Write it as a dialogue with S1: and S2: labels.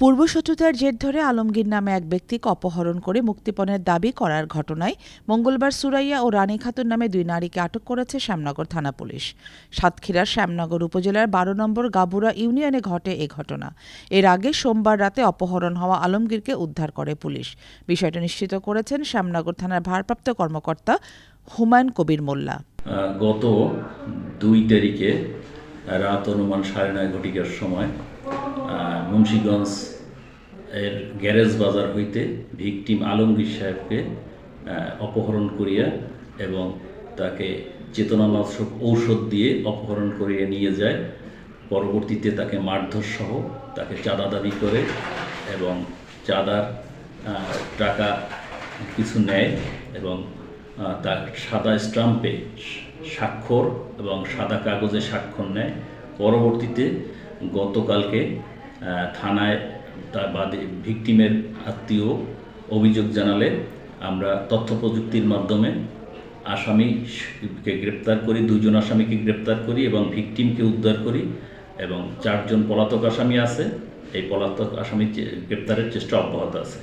S1: পূর্বশত্রুতার জের ধরে আলমগীর নামে এক ব্যক্তিকে অপহরণ করে মুক্তিপণের দাবি করার ঘটনায় মঙ্গলবার সুরাইয়া ও রানী খাতুন নামে দুই নারীকে আটক করেছে শ্যামনগর থানা পুলিশ। সাতক্ষীরার শ্যামনগর উপজেলার বারো নম্বর গাবুরা ইউনিয়নে ঘটে এ ঘটনা। এর আগে সোমবার রাতে অপহরণ হওয়া আলমগীরকে উদ্ধার করে পুলিশ। বিষয়টি নিশ্চিত করেছেন শ্যামনগর থানার ভারপ্রাপ্ত কর্মকর্তা হুমায়ুন কবির মোল্লা।
S2: গত দুই তারিখে রাত অনুমান সাড়ে নয় ঘটিকার সময় মুন্সীগঞ্জ এর গ্যারেজ বাজার হইতে ভিকটিম আলমগীর সাহেবকে অপহরণ করিয়া এবং তাকে চেতনানাশক ঔষধ দিয়ে অপহরণ করিয়ে নিয়ে যায়। পরবর্তীতে তাকে মারধর সহ তাকে চাঁদা দাবি করে এবং চাঁদার টাকা কিছু নেয় এবং তার সাদা স্টাম্পে স্বাক্ষর এবং সাদা কাগজে স্বাক্ষর নেয়। পরবর্তীতে গতকালকে থানায় তার বাদে ভিকটিমের আত্মীয় অভিযোগ জানালে আমরা তথ্য প্রযুক্তির মাধ্যমে আসামিকে গ্রেপ্তার করি দুজন আসামিকে গ্রেপ্তার করি এবং ভিকটিমকে উদ্ধার করি এবং চারজন পলাতক আসামি আছে। এই পলাতক আসামি গ্রেপ্তারের চেষ্টা অব্যাহত আছে।